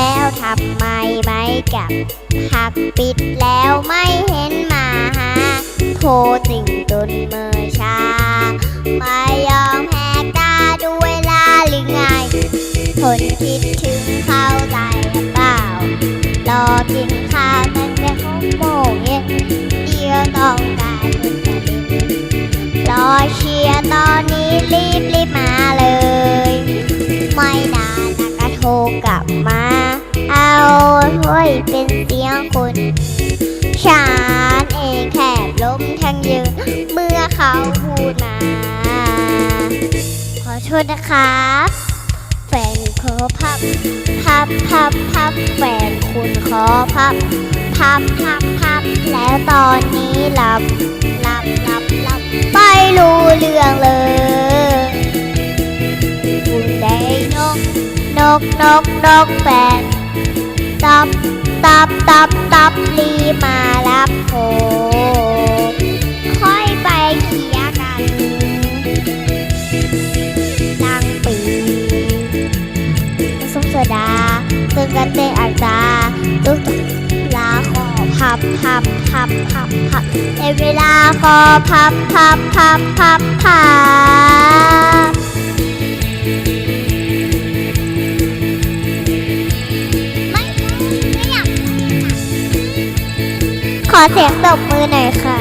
แล้วทำไมไม่กลับ หักปิดแล้วไม่เห็นมาหา โทรติ่งจนเมื่อช้าไม่ยอมแหกตาดูเวลาหรือไง ทนคิดถึงเข้าใจหรือเปล่า รอกินข้าวตั้งแต่หกโมงเย็นเดียวต้องการเป็นประเด็นรอเชียร์ตอนนี้รีบรีบมา เป็นเสียงคุณฉันเองแคบล้มทั้งยืนเมื่อเขาพูดมา ขอโทษนะครับแฟนขอพับ พับพับพับแฟนคุณขอพับ พับพับพับแล้วตอนนี้หลับหลับหลับหลับไม่รู้เรื่องเลยคุณได้นก นกนกนกแฟน ตับ ตับ ตับ ตับรีมารับโผมค่อยไปเคียกันตั้งปีส้มโซดาซึ่งกันเตนอักตาตุ๊กลาขอพับพับพับพับพับในเวลาขอพับพับพับพับพับ อเสียงตบมือหน่อยค่ะ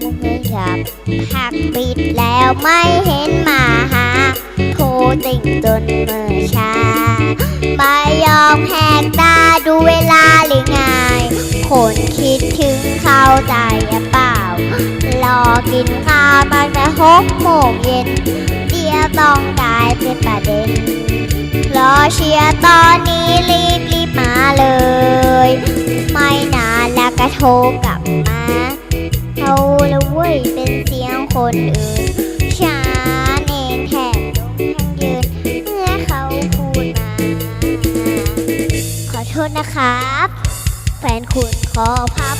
มุกเยจับหักปิดแล้วไม่เห็นมาหาโทรติ่งจนเมื่อชา ไม่ยอมแหกตาดูเวลาหรือไงคนคิดถึงเข้าใจเปล่า รอกินข้าวตั้งแต่หกโมงเย็นด ยวต้องกลายเป็นประเด็น รอเชียร์ตอนนี้รีบรีบมาเลย ไม่นานแล้วก็โทรกลับมาเอาละเว้ยเป็นเสียงคนอื่นฉันเองแทบลงทั้งยืนเมื่อเขาพูดมา ขอโทษนะครับ แฟนคุณขอพับ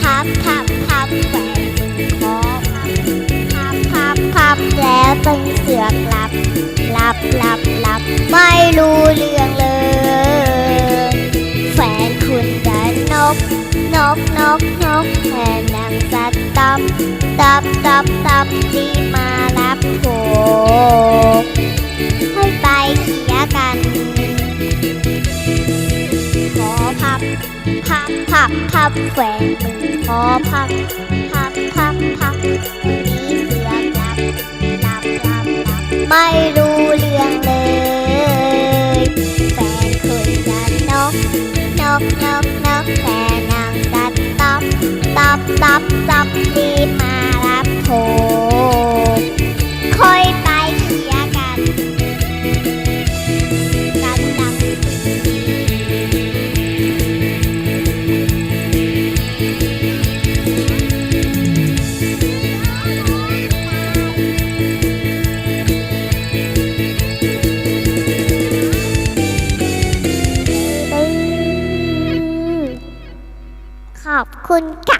พับพับพับแฟนคุณขอพับ พับพับพับแล้วตึงเสือกหลับ หลับหลับไม่รู้เรื่องเลย แฟนคุณดันนก นกนกนกแฟนนางสัตว์ตับตับตับตับดีมารับโผให้ไปเคลีย์กัน ขอพับ พับพับพับแฟนมึงขอพับ พับพับพับมีเสือกหลับหลับหลับหลับไม่รู้ กนกนกแฟนนางตัดตับตับตับตับรีบมารับโทรคอย ขอบคุณค่ะ